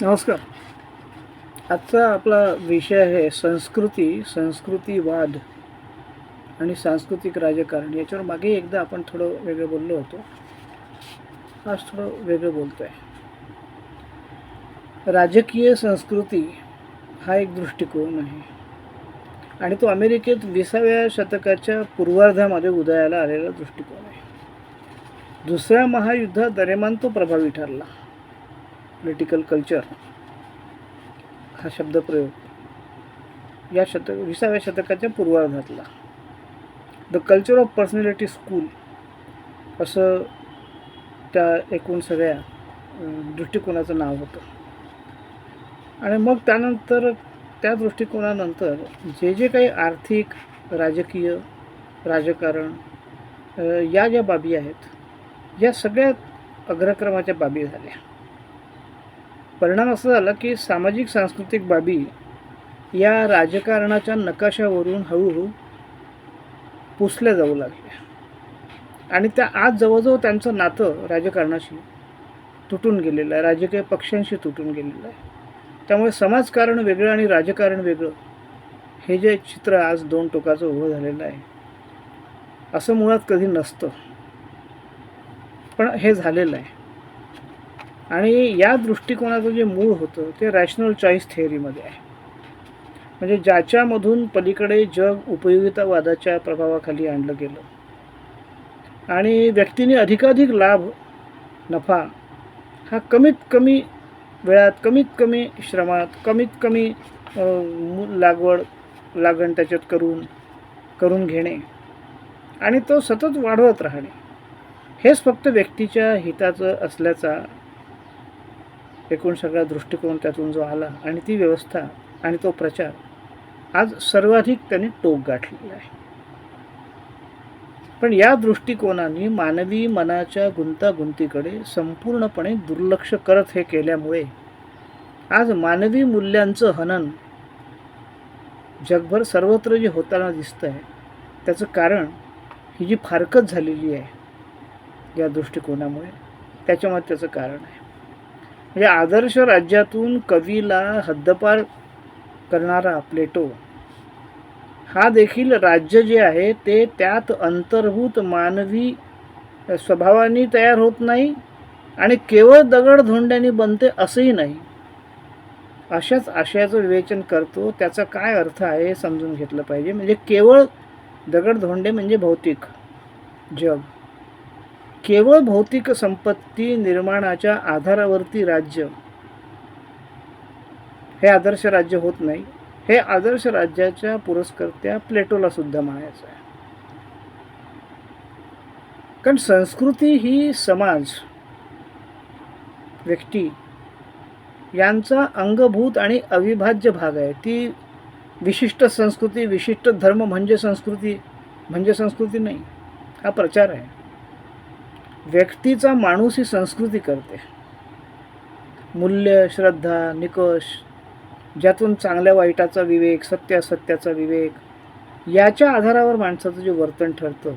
नमस्कार. आजचा आपला विषय आहे संस्कृती संस्कृतीवाद आणि सांस्कृतिक राजकारण. याच्यावर मागे एकदा आपण थोडं वेगळं बोललो होतो. आज थोडं वेगळं बोलतो आहे राजकीय संस्कृती हा एक दृष्टिकोन आहे. आणि तो अमेरिकेत विसाव्या शतकाच्या पूर्वार्धामध्ये उदयाला आलेला दृष्टिकोन आहे. दुसऱ्या महायुद्धादरम्यान तो प्रभावी ठरला. पॉलिटिकल कल्चर हा शब्दप्रयोग या शतक विसाव्या शतकाच्या पूर्वार्धातला. The culture of personality school असं त्या एकूण सगळ्या दृष्टिकोनाचं नाव होतं. आणि मग त्यानंतर त्या दृष्टिकोनानंतर जे जे काही आर्थिक राजकीय राजकारण या ज्या बाबी आहेत या सगळ्या अग्रक्रमाच्या बाबी झाल्या. परिणाम असा झाला की सामाजिक सांस्कृतिक बाबी या राजकारणाच्या नकाशावरून हळूहळू पुसल्या जाऊ लागल्या. आणि त्या आज जवळजवळ त्यांचं नातं राजकारणाशी तुटून गेलेलं आहे. राजकीय पक्षांशी तुटून गेलेलं आहे. त्यामुळे समाजकारण वेगळं आणि राजकारण वेगळं हे जे चित्र आज दोन टोकाचं उभं झालेलं आहे असं मुळात कधी नसतं. पण हे झालेलं आहे. आणि या दृष्टिकोनाचं जे मूळ होतं ते रॅशनल चॉईस थेअरीमध्ये आहे. म्हणजे ज्याच्यामधून पलीकडे जग उपयोगितावादाच्या प्रभावाखाली आणलं गेलं. आणि व्यक्तीने अधिकाधिक लाभ नफा हा कमीत कमी वेळात कमीत कमी श्रमात कमीत कमी लागवड लागण त्याच्यात करून करून घेणे आणि तो सतत वाढवत राहणे. हेच फक्त व्यक्तीच्या हिताचं असल्याचा एकूण सगळा दृष्टिकोन त्यातून जो आला आणि ती व्यवस्था आणि तो प्रचार आज सर्वाधिक त्याने टोक गाठलेला आहे पण या दृष्टिकोनाने मानवी मनाच्या गुंतागुंतीकडे संपूर्णपणे दुर्लक्ष करत हे केल्यामुळे आज मानवी मूल्यांचं हनन जगभर सर्वत्र जे होताना दिसतं आहे त्याचं कारण ही जी फारकत झालेली आहे या दृष्टिकोनामुळे त्याच्यामध्ये त्याचं कारण आहे. म्हणजे आदर्श राज्यातून कवीला हद्दपार करणारा प्लेटो हा देखील राज्य जे आहे ते त्यात अंतर्भूत मानवी स्वभावाने तयार होत नाही आणि केवळ दगडधोंड्याने बनते असंही नाही. अशाच आशयाचं विवेचन करतो त्याचा काय अर्थ आहे हे समजून घेतलं पाहिजे. म्हणजे केवळ दगडधोंडे म्हणजे भौतिक जग. केवळ भौतिक संपत्ती निर्माणाच्या आधारावरती राज्य हे आदर्श राज्य होत नाही. हे आदर्श राज्याच्या पुरस्कर्त्या प्लेटोला सुद्धा म्हणायचं आहे. कारण संस्कृती ही समाज व्यक्ती यांचा अंगभूत आणि अविभाज्य भाग आहे. ती विशिष्ट संस्कृती विशिष्ट धर्म म्हणजे संस्कृती म्हणजे संस्कृती नाही. हा प्रचार आहे. व्यक्तीचा माणूस ही संस्कृती करते. मूल्य श्रद्धा निकष ज्यातून चांगल्या वाईटाचा विवेक सत्य असत्याचा विवेक याच्या आधारावर माणसाचं जे वर्तन ठरतं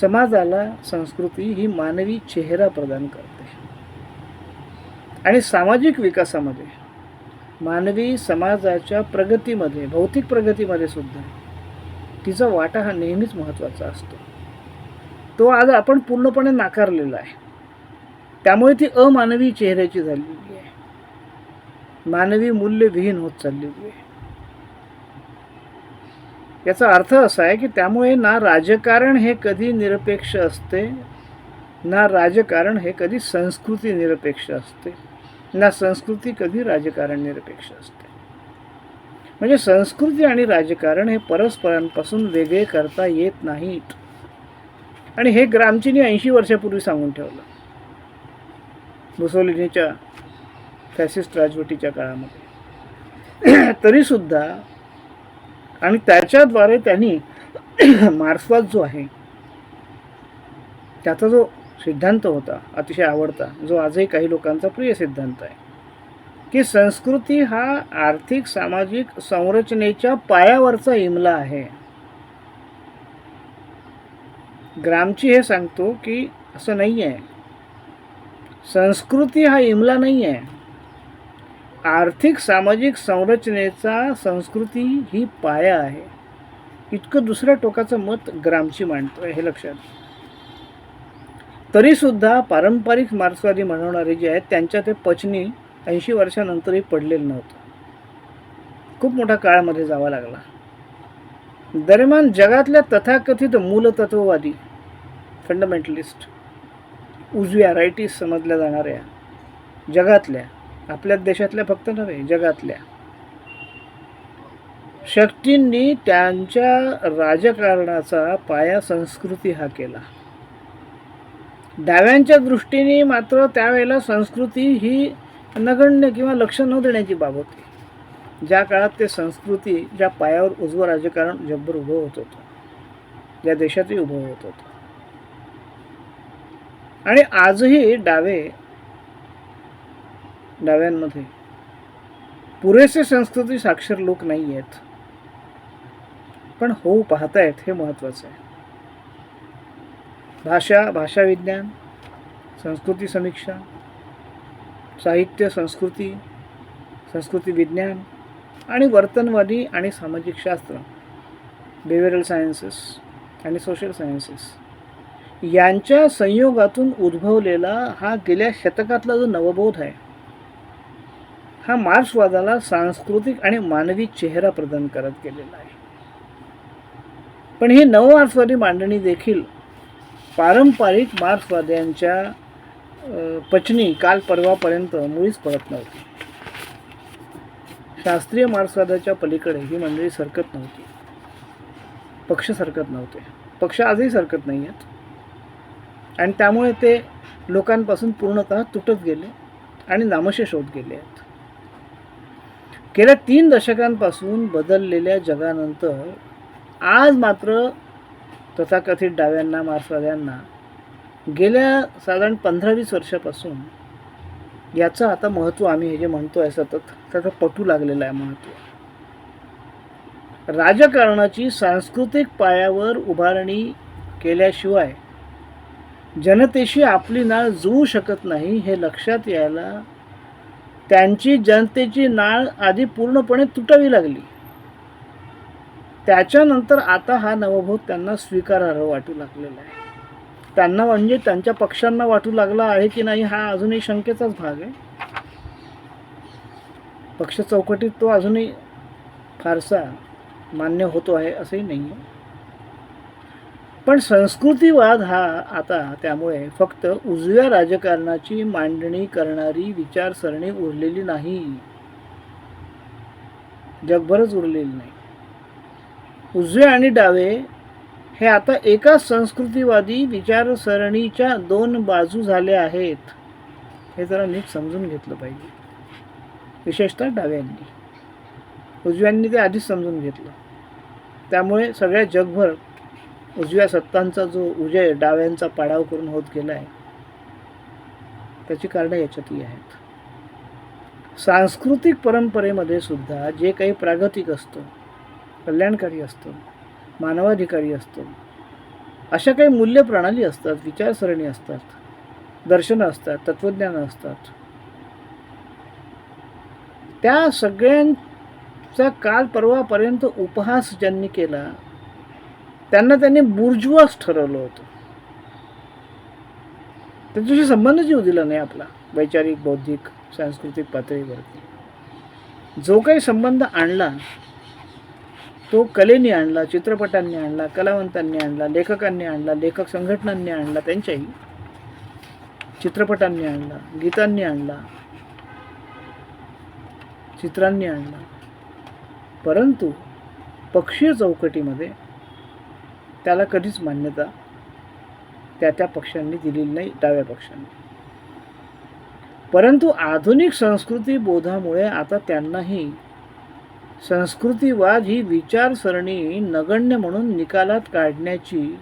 समाजाला संस्कृती ही मानवी चेहरा प्रदान करते. आणि सामाजिक विकासामध्ये मानवी समाजाच्या प्रगतीमध्ये भौतिक प्रगतीमध्ये सुद्धा तिचा वाटा हा नेहमीच महत्त्वाचा असतो. तो आज आपण पूर्णपणे नाकारलेला आहे. त्यामुळे ती अमानवी चेहऱ्याची झालेली आहे. मानवी मूल्य विहीन होत चाललेली आहे. याचा अर्थ असा आहे की त्यामुळे ना राजकारण हे कधी निरपेक्ष असते ना राजकारण हे कधी संस्कृती निरपेक्ष असते ना संस्कृती कधी राजकारण निरपेक्ष असते. म्हणजे संस्कृती आणि राजकारण हे परस्परांपासून वेगळे करता येत नाहीत. आणि हे ग्रामचीने ऐंशी वर्षापूर्वी सांगून ठेवलं. मुसोलिनीच्या फॅसिस्ट राजवटीच्या काळामध्ये. तरीसुद्धा आणि त्याच्याद्वारे त्यांनी मार्क्सवाद जो आहे त्याचा जो सिद्धांत होता अतिशय आवडता जो आजही काही लोकांचा प्रिय सिद्धांत आहे की संस्कृती हा आर्थिक सामाजिक संरचनेच्या पायावरचा इमला आहे. ग्रामची हे सांगतो की असं नाही आहे. संस्कृती हा इमला नाही आहे. आर्थिक सामाजिक संरचनेचा संस्कृती ही पाया आहे. इतकं दुसऱ्या टोकाचं मत ग्रामची मांडतोय हे लक्षात तरीसुद्धा पारंपरिक मार्क्सवादी म्हणवणारे जे आहेत त्यांच्या ते पचनी ऐंशी वर्षानंतरही पडलेलं नव्हतं. खूप मोठा काळामध्ये जावा लागला. दरम्यान जगातल्या तथाकथित मूलतत्ववादी फंडामेंटलिस्ट उजव्या रायटीस समजल्या जाणाऱ्या जगातल्या आपल्या देशातल्या फक्त नव्हे जगातल्या शक्तींनी त्यांच्या राजकारणाचा पाया संस्कृती हा केला. डाव्यांच्या दृष्टीने मात्र त्यावेळेला संस्कृती ही नगण्य किंवा लक्ष न देण्याची बाब होती. ज्या काळात ते संस्कृती ज्या पायावर उजवं राजकारण जगभर उभं होत होतं या देशातही उभं होत होतं. आणि आजही डावे डाव्यांमध्ये पुरेसे संस्कृती साक्षर लोक नाही आहेत. पण होऊ पाहतायत हे महत्त्वाचं आहे. भाषा भाषाविज्ञान संस्कृती समीक्षा साहित्य संस्कृती संस्कृती विज्ञान आणि वर्तनवादी आणि सामाजिक शास्त्र बिहेवियरल सायन्सेस आणि सोशल सायन्सेस यांच्या संयोगातून उद्भवलेला हा गेल्या शतकातला जो नवबोध आहे हा मार्क्सवादाला सांस्कृतिक आणि मानवी चेहरा प्रदान करत गेलेला आहे. पण ही नवमार्क्सवादी मांडणी देखील पारंपरिक मार्क्सवाद्यांच्या पचनी काल परवापर्यंत मुळीच पडत नव्हती. शास्त्रीय मार्क्सवादाच्या पलीकडे ही मंडळी सरकत नव्हती. पक्ष सरकत नव्हते. पक्ष आजही सरकत नाही आहेत आणि त्यामुळे ते लोकांपासून पूर्णतः तुटत गेले आणि नामशेष होत गेले आहेत. गेल्या तीन दशकांपासून बदललेल्या जगानंतर आज मात्र तथाकथित डाव्यांना मार्क्सवाद्यांना गेल्या साधारण पंधरा वीस वर्षापासून याचं आता महत्त्व आम्ही हे जे म्हणतो आहे सतत त्याचं पटू लागलेलं आहे महत्त्व राजकारणाची सांस्कृतिक पायावर उभारणी केल्याशिवाय जनतेशी आपली नाळ जुळू शकत नाही हे लक्षात यायला त्यांची जनतेची नाळ आधी पूर्णपणे तुटावी लागली. त्याच्यानंतर आता हा नवभोग त्यांना स्वीकारार्ह वाटू लागलेला आहे. त्यांना म्हणजे त्यांच्या पक्षांना वाटू लागला आहे की नाही हा अजूनही शंकेचाच भाग आहे. पक्ष चौकटीत तो अजूनही फारसा मान्य होतो आहे असंही नाही आहे पण संस्कृतीवाद हा आता त्यामुळे फक्त उजव्या राजकारणाची मांडणी करणारी विचारसरणी उरलेली नाही. जगभरच उरलेली नाही. उजवे आणि डावे हे आता एकाच संस्कृतीवादी विचारसरणीच्या दोन बाजू झाल्या आहेत. हे जरा नीट समजून घेतलं पाहिजे. विशेषतः डाव्यांनी. उजव्यांनी ते आधीच समजून घेतलं. त्यामुळे सगळ्या जगभर उजव्या सत्तांचा जो उजय डाव्यांचा पाडाव करून होत गेला आहे त्याची कारणं याच्यातही आहेत. सांस्कृतिक परंपरेमध्ये सुद्धा जे काही प्रागतिक असतं कल्याणकारी असतं मानवाधिकारी असतो. अशा काही मूल्य प्रणाली असतात विचारसरणी असतात दर्शनं असतात तत्त्वज्ञानं असतात. त्या सगळ्यांचा काल परवापर्यंत उपहास ज्यांनी केला त्यांना त्यांनी बुर्जवास ठरवलं होतं. त्यांच्याशी संबंधच येऊ दिला नाही आपला वैचारिक बौद्धिक सांस्कृतिक पातळीवरती. जो काही संबंध आणला तो कलेने आणला चित्रपटांनी आणला कलावंतांनी आणला लेखकांनी आणला लेखक संघटनांनी आणला त्यांच्याही चित्रपटांनी आणला गीतांनी आणला चित्रांनी आणला. परंतु पक्षीय चौकटीमध्ये त्याला कधीच मान्यता त्या त्या पक्षांनी दिलेली नाही डाव्या पक्षांनी परंतु आधुनिक संस्कृती बोधामुळे आता त्यांनाही संस्कृतीवाद ही विचारसरणी नगण्य म्हणून निकालात काढण्याची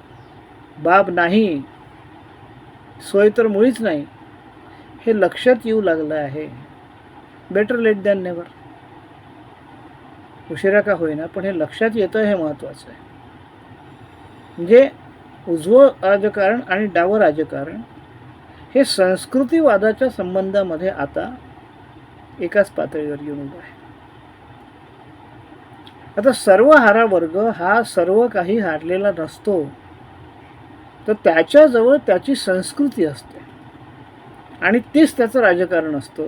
बाब नाही. सोय तर मुळीच नाही. हे लक्षात येऊ लागलं आहे. बेटर लेट दॅन नेवर उशिरा का होईना पण हे लक्षात येतं हे महत्त्वाचं आहे. म्हणजे उजवं राजकारण आणि डावं राजकारण हे संस्कृतीवादाच्या संबंधामध्ये आता एकाच पातळीवर येऊन उभं आहे. आता सर्व हारा वर्ग हा सर्व काही हारलेला नसतो. तर त्याच्याजवळ त्याची संस्कृती असते. आणि तेच त्याचं राजकारण असतं.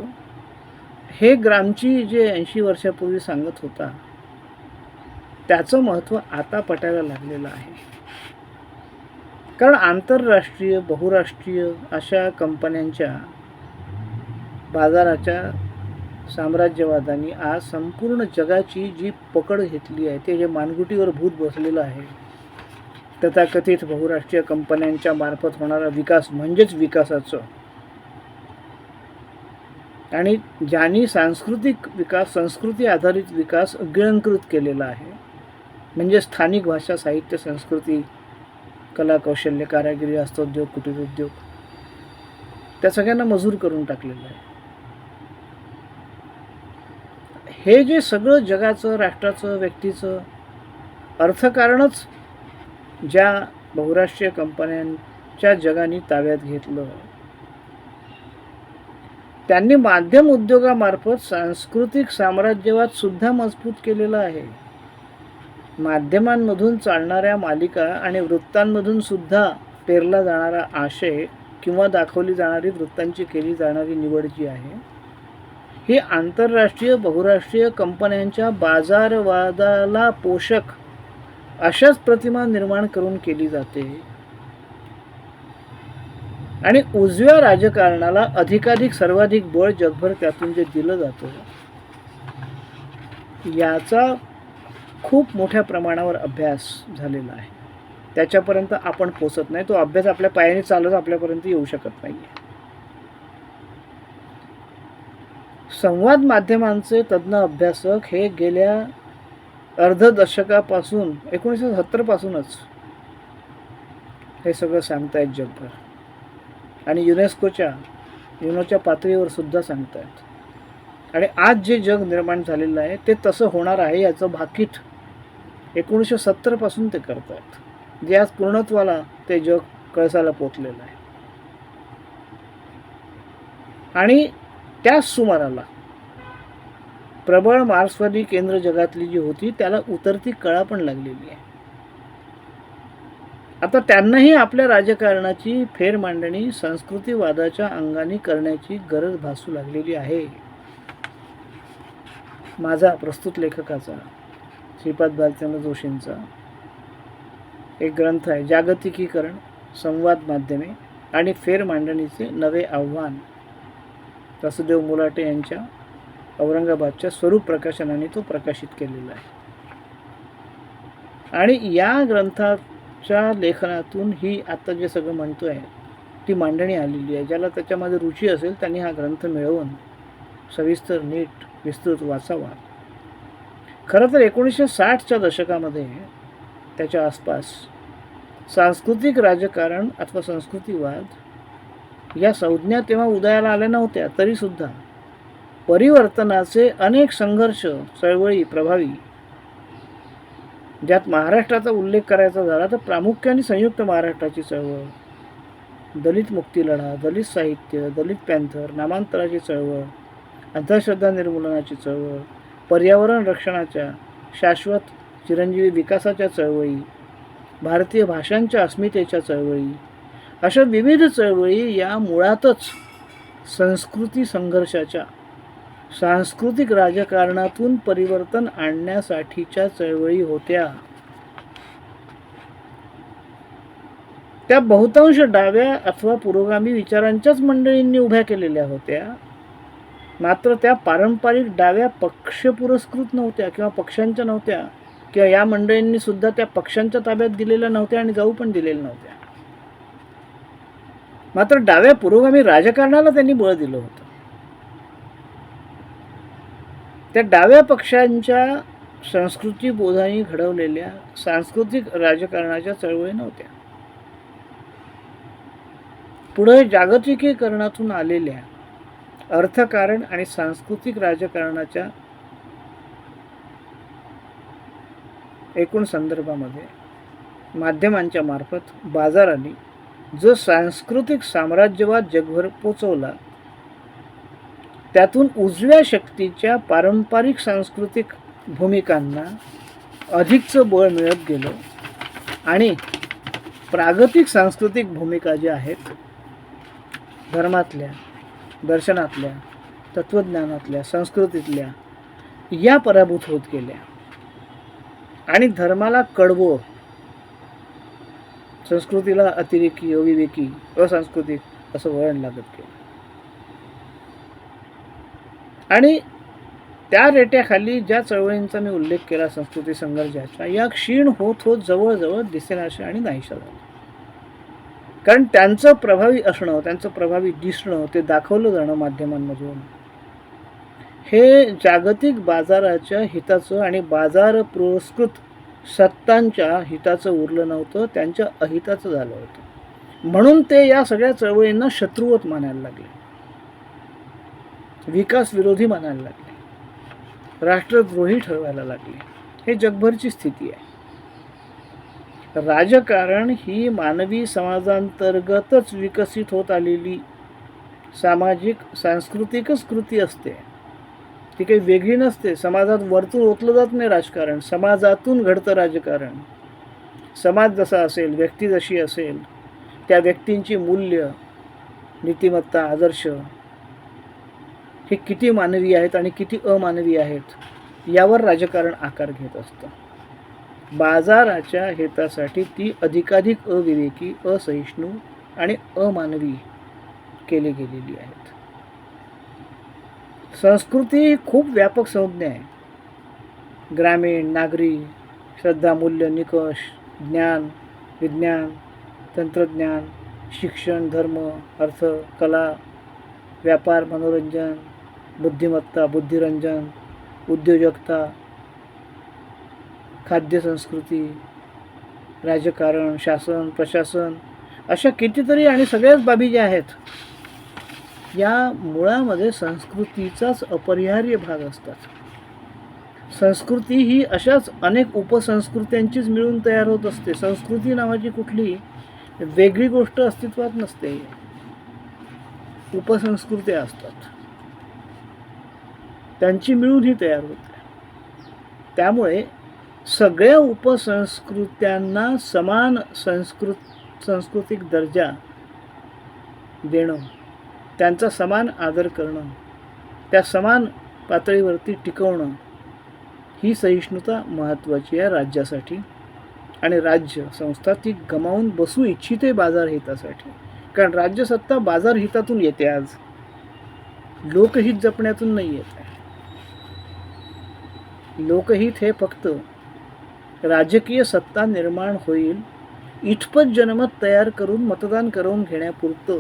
हे ग्रामची जे ऐंशी वर्षापूर्वी सांगत होता त्याचं महत्त्व आता पटायला लागलेलं आहे. कारण आंतरराष्ट्रीय बहुराष्ट्रीय अशा कंपन्यांच्या बाजाराच्या साम्राज्यवादाने आज संपूर्ण जगाची जी पकड घेतली आहे ते जे मानगुटीवर भूत बसलेलं आहे तथाकथित बहुराष्ट्रीय कंपन्यांच्या मार्फत होणारा विकास म्हणजेच विकासाचं. आणि ज्यांनी सांस्कृतिक विकास संस्कृती आधारित विकास गिळंकृत केलेला आहे म्हणजे स्थानिक भाषा साहित्य संस्कृती कला कौशल्य कारागिरी हस्तोद्योग कुटीर उद्योग त्या सगळ्यांना मजूर करून टाकलेलं आहे. हे जे सगळं जगाचं राष्ट्राचं व्यक्तीचं अर्थकारणच ज्या बहुराष्ट्रीय कंपन्यांच्या जगाने ताब्यात घेतलं. त्यांनी माध्यम उद्योगामार्फत सांस्कृतिक साम्राज्यवाद सुद्धा मजबूत केलेला आहे. माध्यमांमधून चालणाऱ्या मालिका आणि वृत्तांमधून सुद्धा पेरला जाणारा आशय किंवा दाखवली जाणारी वृत्तांची केली जाणारी निवड जी आहे ही आंतरराष्ट्रीय बहुराष्ट्रीय कंपन्यांच्या बाजारवादाला पोषक अशाच प्रतिमा निर्माण करून केली जाते. आणि उजव्या राजकारणाला अधिकाधिक सर्वाधिक बळ जगभर त्यातून जे दिलं जातं याचा खूप मोठ्या प्रमाणावर अभ्यास झालेला आहे. त्याच्यापर्यंत आपण पोचत नाही. तो अभ्यास आपल्या पायाने चालत आपल्यापर्यंत येऊ शकत नाही संवाद माध्यमांचे तज्ज्ञ अभ्यासक हे गेल्या अर्ध दशकापासून एकोणीसशे सत्तरपासूनच हे सगळं सांगतायत जगभर. आणि युनेस्कोच्या युनोच्या पातळीवर सुद्धा सांगतायत. आणि आज जे जग निर्माण झालेलं आहे ते तसं होणार आहे याचं भाकीट एकोणीसशे सत्तरपासून ते करत आहेत जे आज पूर्णत्वाला ते जग कळसाला पोचलेलं आहे. आणि त्याच सुमाराला प्रबळ मार्क्सवादी केंद्र जगातली जी होती त्याला उतरती कळा पण लागलेली आहे. आता त्यांनाही आपल्या राजकारणाची फेर मांडणी संस्कृतीवादाच्या अंगाने करण्याची गरज भासू लागलेली आहे. माझा प्रस्तुत लेखकाचा श्रीपाद भालचंद्र जोशींचा एक ग्रंथ आहे जागतिकीकरण संवाद माध्यमे आणि फेर मांडणीचे नवे आव्हान. वासुदेव मुलाटे यांच्या औरंगाबादच्या स्वरूप प्रकाशनाने तो प्रकाशित केलेला आहे. आणि या ग्रंथाच्या लेखनातून ही आता जे सगळं म्हणतो आहे ती मांडणी आलेली आहे. ज्याला त्याच्यामध्ये रुची असेल त्यांनी हा ग्रंथ मिळवून सविस्तर नीट विस्तृत वाचावा. खरं तर एकोणीसशे साठच्या दशकामध्ये त्याच्या आसपास सांस्कृतिक राजकारण अथवा संस्कृतीवाद या संज्ञा तेव्हा उदयाला आल्या नव्हत्या तरीसुद्धा. परिवर्तनाचे अनेक संघर्ष चळवळी प्रभावी. ज्यात महाराष्ट्राचा उल्लेख करायचा झाला तर प्रामुख्याने संयुक्त महाराष्ट्राची चळवळ. दलित मुक्ती लढा दलित साहित्य दलित पॅन्थर नामांतराची चळवळ अंधश्रद्धा निर्मूलनाची चळवळ पर्यावरण रक्षणाच्या शाश्वत चिरंजीवी विकासाच्या चळवळी भारतीय भाषांच्या अस्मितेच्या चळवळी अशा विविध चळवळी या मुळातच संस्कृती संघर्षाच्या सांस्कृतिक राजकारणातून परिवर्तन आणण्यासाठीच्या चळवळी होत्या. त्या बहुतांश डाव्या अथवा पुरोगामी विचारांच्याच मंडळींनी उभ्या केलेल्या होत्या. मात्र त्या पारंपरिक डाव्या पक्ष पुरस्कृत नव्हत्या किंवा पक्षांच्या नव्हत्या किंवा या मंडळींनी सुद्धा त्या पक्षांच्या ताब्यात दिलेल्या नव्हत्या आणि जाऊ पण दिलेल्या नव्हत्या. मात्र डाव्या पुरोगामी राजकारणाला त्यांनी बळ दिलं होतं. त्या डाव्या पक्षांच्या संस्कृती बोधाने घडवलेल्या सांस्कृतिक राजकारणाच्या चळवळी नव्हत्या. पुढे जागतिकीकरणातून आलेल्या अर्थकारण आणि सांस्कृतिक राजकारणाच्या एकूण संदर्भामध्ये माध्यमांच्या मार्फत बाजाराने जो सांस्कृतिक साम्राज्यवाद जगभर पोचवला त्यातून उजव्या शक्तीच्या पारंपरिक सांस्कृतिक भूमिकांना अधिकचं बळ मिळत गेलं आणि प्रागतिक सांस्कृतिक भूमिका ज्या आहेत धर्मातल्या दर्शनातल्या तत्त्वज्ञानातल्या संस्कृतीतल्या या पराभूत होत गेल्या. आणि धर्माला कडवं संस्कृतीला अतिरेकी अविवेकी असांस्कृतिक असं वळण लागत गेलं. आणि त्या रेट्याखाली ज्या चळवळींचा मी उल्लेख केला संस्कृती संघर्षाच्या या क्षीण होत होत जवळजवळ दिसेनाशा आणि नाहीशा झाल्या कारण त्यांचं प्रभावी असणं त्यांचं प्रभावी दिसणं ते दाखवलं जाणं माध्यमांमधून हे जागतिक बाजाराच्या हिताचं आणि बाजार पुरस्कृत सत्तांच्या हिताचं उरलं नव्हतं त्यांच्या अहिताचं झालं होतं. म्हणून ते या सगळ्या चळवळींना शत्रुवत मानायला लागले. विकास विरोधी मानायला लागले. राष्ट्रद्रोही ठरवायला लागले. हे जगभरची स्थिती आहे. राजकारण ही मानवी समाजांतर्गतच विकसित होत आलेली सामाजिक सांस्कृतिकच कृती असते. ती काही वेगळी नसते. समाजात वरतून ओतलं जात नाही राजकारण. समाजातून घडतं राजकारण. समाज जसा असेल व्यक्ती जशी असेल त्या व्यक्तींची मूल्य नीतिमत्ता आदर्श हे किती मानवी आहेत आणि किती अमानवी आहेत यावर राजकारण आकार घेत असतं. बाजाराच्या हितासाठी ती अधिकाधिक अविवेकी असहिष्णू आणि अमानवी केली गेलेली आहेत. संस्कृती ही खूप व्यापक संज्ञा आहे. ग्रामीण नागरी श्रद्धा मूल्य निकष ज्ञान विज्ञान तंत्रज्ञान शिक्षण धर्म अर्थ कला व्यापार मनोरंजन बुद्धिमत्ता बुद्धिरंजन उद्योजकता खाद्यसंस्कृती राजकारण शासन प्रशासन अशा कितीतरी आणि सगळ्याच बाबी ज्या आहेत या मुळामध्ये संस्कृतीचाच अपरिहार्य भाग असतात. संस्कृती ही अशाच अनेक उपसंस्कृत्यांचीच मिळून तयार होत असते. संस्कृती नावाची कुठली वेगळी गोष्ट अस्तित्वात नसते. उपसंस्कृत्या असतात. त्यांची मिळून ही तयार होते. त्यामुळे सगळ्या उपसंस्कृत्यांना समान संस्कृत सांस्कृतिक दर्जा देणं त्यांचा समान आदर करणं त्या समान पातळीवरती टिकवणं ही सहिष्णुता महत्त्वाची आहे राज्यासाठी आणि राज्य संस्था ती गमावून बसू इच्छिते बाजार हितासाठी. कारण राज्यसत्ता बाजार हितातून येते आज. लोकहित जपण्यातून नाही येत आहे. लोकहित हे फक्त राजकीय सत्ता निर्माण होईल इथपत जनमत तयार करून मतदान करून घेण्यापुरतं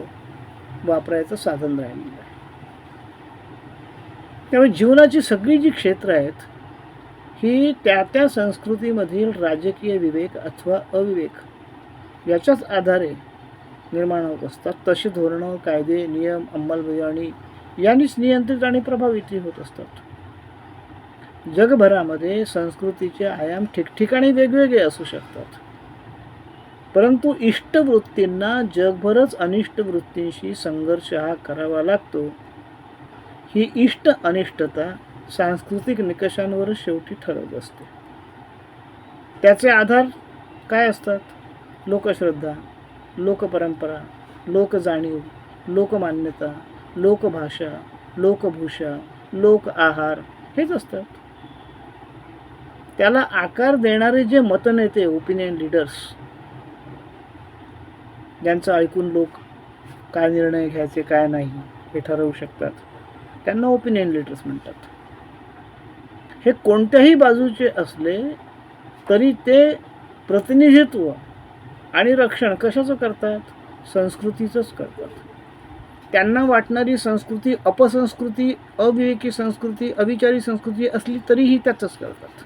वापरायचं साधन राहिलेलं आहे. त्यामुळे जीवनाची सगळी जी क्षेत्र आहेत ही त्या त्या संस्कृतीमधील राजकीय विवेक अथवा अविवेक याच्याच आधारे निर्माण होत असतात. तशी धोरणं कायदे नियम अंमलबजावणी यांनीच नियंत्रित आणि प्रभावित होत असतात. जगभरामध्ये संस्कृतीचे आयाम ठिकठिकाणी वेगवेगळे असू शकतात. परंतु इष्टवृत्तींना जगभरच अनिष्ट वृत्तींशी संघर्ष हा करावा लागतो. ही इष्ट अनिष्टता सांस्कृतिक निकषांवर शेवटी ठरत असते. त्याचे आधार काय असतात? लोकश्रद्धा लोकपरंपरा लोकजाणीव लोकमान्यता लोकभाषा लोकभूषा लोक आहार हेच असतात. त्याला आकार देणारे जे मतनेते ओपिनियन लिडर्स ज्यांचं ऐकून लोक काय निर्णय घ्यायचे काय नाही हे ठरवू शकतात. त्यांना ओपिनियन लेटर्स म्हणतात. हे कोणत्याही बाजूचे असले तरी ते प्रतिनिधित्व आणि रक्षण कशाचं करतात? संस्कृतीचंच करतात. त्यांना वाटणारी संस्कृती अपसंस्कृती अविवेकी संस्कृती अविचारी संस्कृती असली तरीही त्याचंच करतात.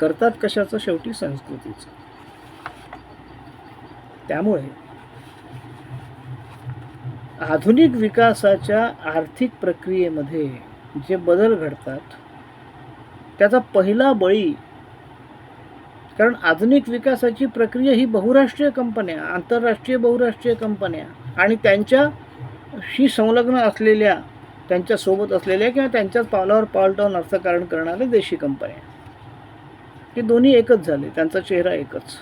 करतात कशाचं? शेवटी संस्कृतीचं. त्यामुळे आधुनिक विकासाच्या आर्थिक प्रक्रियेमध्ये जे बदल घडतात त्याचा पहिला बळी कारण आधुनिक विकासाची प्रक्रिया ही बहुराष्ट्रीय कंपन्या आंतरराष्ट्रीय बहुराष्ट्रीय कंपन्या आणि त्यांच्याशी संलग्न असलेल्या त्यांच्यासोबत असलेल्या किंवा त्यांच्याच पावलावर पाऊल टावून अर्थकारण करणाऱ्या देशी कंपन्या. हे दोन्ही एकच झाले त्यांचा चेहरा एकच.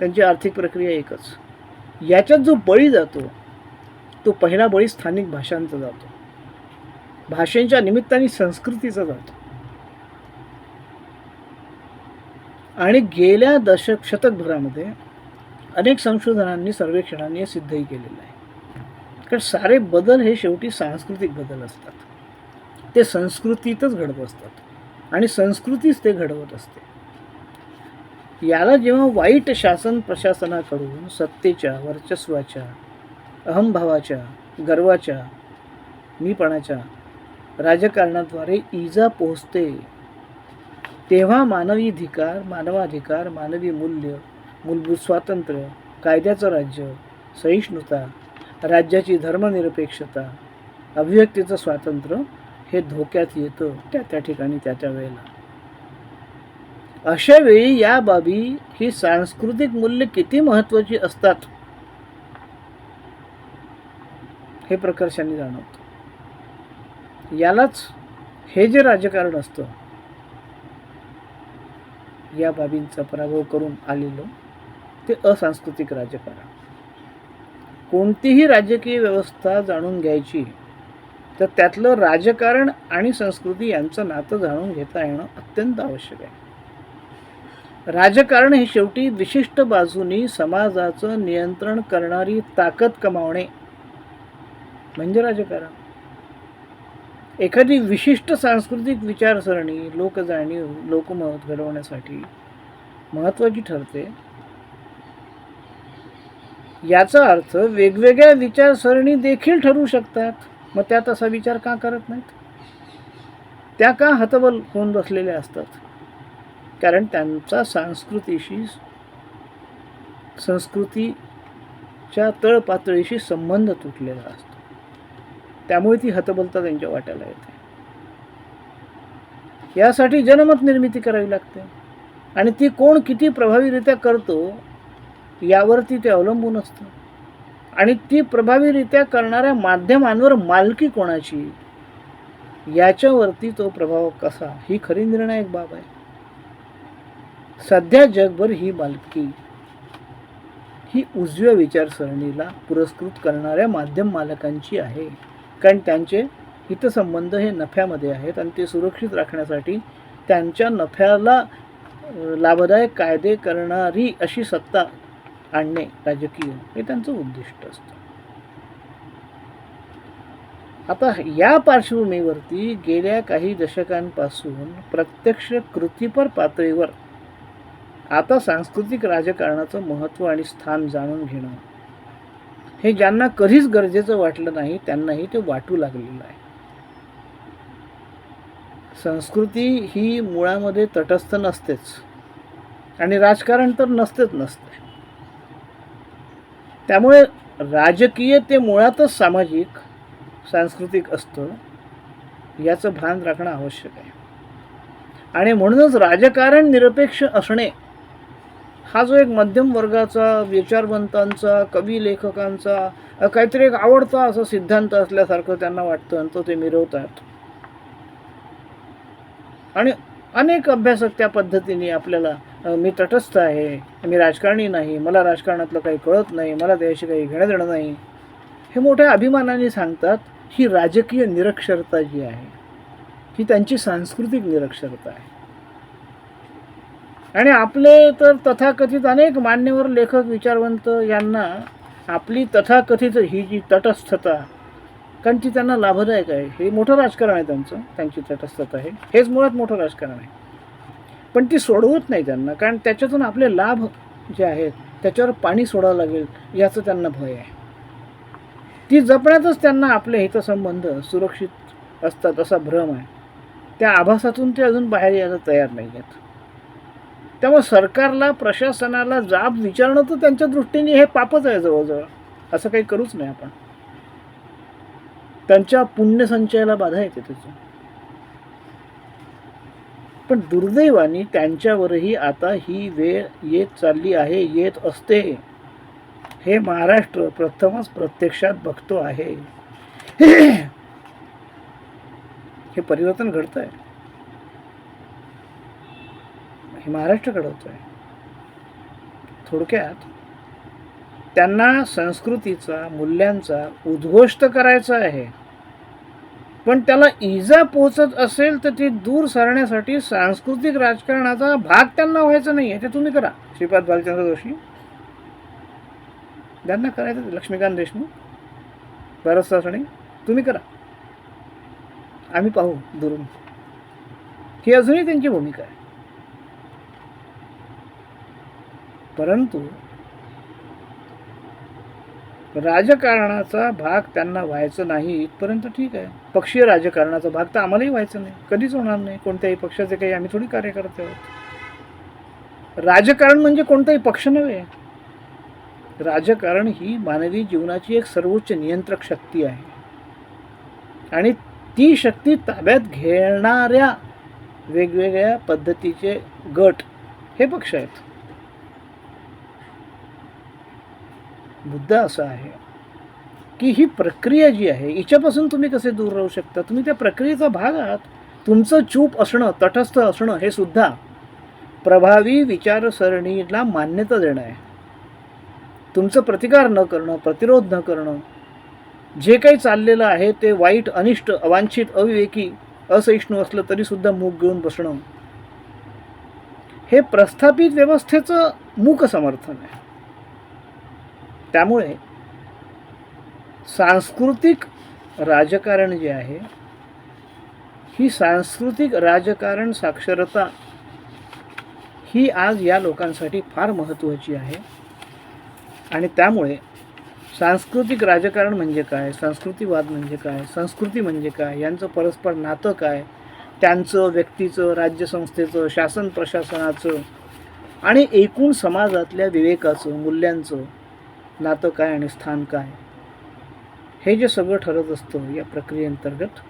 त्यांची आर्थिक प्रक्रिया एकच. याच्यात जो बळी जातो तो पहिला बळी स्थानिक भाषांचा जातो. भाषेच्या निमित्ताने संस्कृतीचा जातो. आणि गेल्या दशक शतकभरामध्ये अनेक संशोधनांनी सर्वेक्षणांनी सिद्धही केलेलं आहे. कारण सारे बदल हे शेवटी सांस्कृतिक बदल असतात. ते संस्कृतीतच घडत असतात. आणि संस्कृतीच ते घडवत असते. याला जेव्हा वाईट शासन प्रशासनाकडून सत्तेच्या वर्चस्वाच्या अहंभावाच्या गर्वाच्या मीपणाच्या राजकारणाद्वारे इजा पोहोचते तेव्हा मानवी अधिकार मानवाधिकार मानवी मूल्य मूलभूत स्वातंत्र्य कायद्याचं राज्य सहिष्णुता राज्याची धर्मनिरपेक्षता अभिव्यक्तीचं स्वातंत्र्य हे धोक्यात येतं त्या त्या ठिकाणी त्या त्या वेळेला. अशा वेळी या बाबी ही सांस्कृतिक मूल्य किती महत्वाची असतात? हे प्रकर्षाने जाणवतं. यालाच हे जे राजकारण असतं या बाबींचा पराभव करून आलेलं ते असांस्कृतिक राजकारण. कोणतीही राजकीय व्यवस्था जाणून घ्यायची तर त्यातलं राजकारण आणि संस्कृती यांचं नातं जाणून घेता येणं अत्यंत आवश्यक आहे. राजकारण हे शेवटी विशिष्ट बाजूनी समाजाचं नियंत्रण करणारी ताकद कमावणे. म्हणजे राजकारण. एखादी विशिष्ट सांस्कृतिक विचारसरणी लोकजाणीव लोकमत घडवण्यासाठी महत्त्वाची ठरते. याचा अर्थ वेगवेगळ्या विचारसरणी देखील ठरू शकतात. मग त्यात असा विचार का करत नाहीत? त्या का हतबल होऊन बसलेल्या असतात? कारण त्यांचा संस्कृतीशी संस्कृतीच्या तळपातळीशी संबंध तुटलेला असतो. त्यामुळे ती हतबलता त्यांच्या वाट्याला येते. यासाठी जनमत निर्मिती करावी लागते. आणि ती कोण किती प्रभावीरित्या करतो यावरती ते अवलंबून असतं. आणि ती प्रभावीरित्या करणाऱ्या माध्यमांवर मालकी कोणाची याच्यावरती तो प्रभाव कसा ही खरी निर्णायक बाब आहे. सध्या जगभर ही मालकी ही उजव्या विचारसरणीला पुरस्कृत करणाऱ्या माध्यम मालकांची आहे. कारण त्यांचे हितसंबंध हे नफ्यामध्ये आहेत आणि ते सुरक्षित राखण्यासाठी त्यांच्या नफ्याला लाभदायक कायदे करणारी अशी सत्ता आणणे राजकीय हे त्यांचं उद्दिष्ट असतं. आता या पार्श्वभूमीवरती गेल्या काही दशकांपासून प्रत्यक्ष कृतीपर पातळीवर आता सांस्कृतिक राजकारणाचं महत्त्व आणि स्थान जाणून घेणं. हे ज्यांना कधीच गरजेचं वाटलं नाही त्यांनाही ते वाटू लागलेलं आहे. संस्कृती ही मुळामध्ये तटस्थ नसतेच. आणि राजकारण तर नसतेच नसते त्यामुळे राजकीय ते मुळातच सामाजिक सांस्कृतिक असतं याचं भान राखणं आवश्यक आहे. आणि म्हणूनच राजकारण निरपेक्ष असणे हा जो एक मध्यम वर्गाचा विचारवंतांचा कवी लेखकांचा काहीतरी एक आवडता असा सिद्धांत असल्यासारखं त्यांना वाटतं आणि तो ते मिरवतात. आणि अनेक अभ्यासक त्या पद्धतीने आपल्याला मी तटस्थ आहे मी राजकारणी नाही मला राजकारणातलं काही कळत नाही मला त्याशी काही घेणं देणं नाही. हे मोठ्या अभिमानाने सांगतात ही राजकीय निरक्षरता जी आहे ही त्यांची सांस्कृतिक निरक्षरता आहे. आणि आपले तर तथाकथित अनेक मान्यवर लेखक विचारवंत यांना आपली तथाकथित ही जी तटस्थता कारण ती त्यांना लाभदायक आहे हे मोठं राजकारण आहे त्यांचं त्यांची तटस्थता आहे. हेच मुळात मोठं राजकारण आहे. पण ती सोडवत नाही त्यांना कारण त्याच्यातून आपले लाभ जे आहेत त्याच्यावर पाणी सोडावं लागेल याचं त्यांना भय आहे. ती जपण्यातच त्यांना आपले हितसंबंध सुरक्षित असतात असा भ्रम आहे. त्या आभासातून ते अजून बाहेर यायला तयार नाही आहेत त्यामुळे सरकारला प्रशासनाला जाब विचारणं तर त्यांच्या दृष्टीने हे पापच आहे जवळजवळ. असं काही करूच नाही आपण. त्यांच्या पुण्यसंचयाला बाधा येते त्याची. पण दुर्दैवानी त्यांच्यावरही आता ही वेळ येत चालली आहे येत असते. हे महाराष्ट्र प्रथमच प्रत्यक्षात बघतो आहे. हे परिवर्तन घडतं आहे हे महाराष्ट्र घडवतो आहे थोडक्यात त्यांना संस्कृतीचा मूल्यांचा उद्घोष्ट करायचा आहे. पण त्याला इजा पोचत असेल तर ती दूर सारण्यासाठी सांस्कृतिक राजकारणाचा भाग त्यांना व्हायचा नाही आहे ते तुम्ही करा. श्रीपाद भालचंद्र जोशी. त्यांना करायचं लक्ष्मीकांत देशमुख भरत सासणे. तुम्ही करा. आम्ही पाहू दुरून. ही अजूनही त्यांची भूमिका आहे. परंतु राजकारणाचा भाग त्यांना व्हायचं नाही इथपर्यंत ठीक आहे. पक्षीय राजकारणाचा भाग तर आम्हालाही व्हायचं नाही. कधीच होणार नाही. कोणत्याही पक्षाचे काही आम्ही थोडी कार्यकर्ते आहोत. राजकारण म्हणजे कोणताही पक्ष नव्हे. राजकारण ही मानवी जीवनाची एक सर्वोच्च नियंत्रक शक्ती आहे. आणि ती शक्ती ताब्यात घेणाऱ्या वेगवेगळ्या पद्धतीचे गट हे पक्ष आहेत. मुद्दा असा आहे की ही प्रक्रिया जी आहे हिच्यापासून तुम्ही कसे दूर राहू शकता? तुम्ही त्या प्रक्रियेचा भाग आहात. तुमचं चूप असणं तटस्थ असणं हे सुद्धा प्रभावी विचारसरणीला मान्यता देणं आहे. तुमचं प्रतिकार न करणं प्रतिरोध न करणं जे काही चाललेलं आहे ते वाईट अनिष्ट अवांछित अविवेकी असहिष्णू असलं तरीसुद्धा मूग घेऊन बसणं हे प्रस्थापित व्यवस्थेचं मूक समर्थन आहे. त्यामुळे सांस्कृतिक राजकारण जे आहे ही सांस्कृतिक राजकारण साक्षरता ही आज या लोकांसाठी फार महत्त्वाची आहे. आणि त्यामुळे सांस्कृतिक राजकारण म्हणजे काय संस्कृतीवाद म्हणजे काय संस्कृती म्हणजे काय यांचं परस्पर नातं काय त्यांचं व्यक्तीचं राज्यसंस्थेचं शासन प्रशासनाचं आणि एकूण समाजातल्या विवेकाचं मूल्यांचं नातं काय आणि स्थान काय? हे जे सगळं ठरत असतं या प्रक्रियेअंतर्गत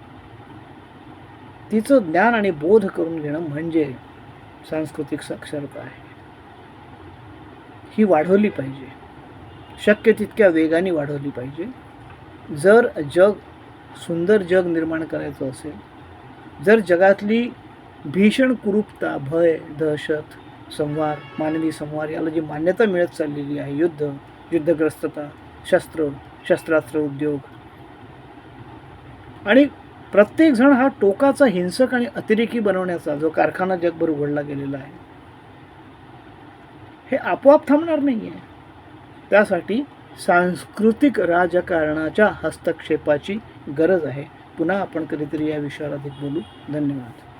तिचं ज्ञान आणि बोध करून घेणं म्हणजे सांस्कृतिक साक्षरता आहे. ही वाढवली पाहिजे. शक्य तितक्या वेगाने वाढवली पाहिजे. जर जग सुंदर जग निर्माण करायचं असेल जर जगातली भीषण कुरूपता भय दहशत संवार मानवी संवार याला जी मान्यता मिळत चाललेली आहे युद्ध युद्धग्रस्तता शस्त्र शस्त्रास्त्र उद्योग. आणि प्रत्येकजण हा टोकाचा हिंसक आणि अतिरेकी बनवण्याचा जो कारखाना जगभर उघडला गेलेला आहे हे आपोआप थांबणार नाही आहे त्यासाठी सांस्कृतिक राजकारणाच्या हस्तक्षेपाची गरज आहे. पुन्हा आपण कधीतरी या विषयावर अधिक बोलू. धन्यवाद.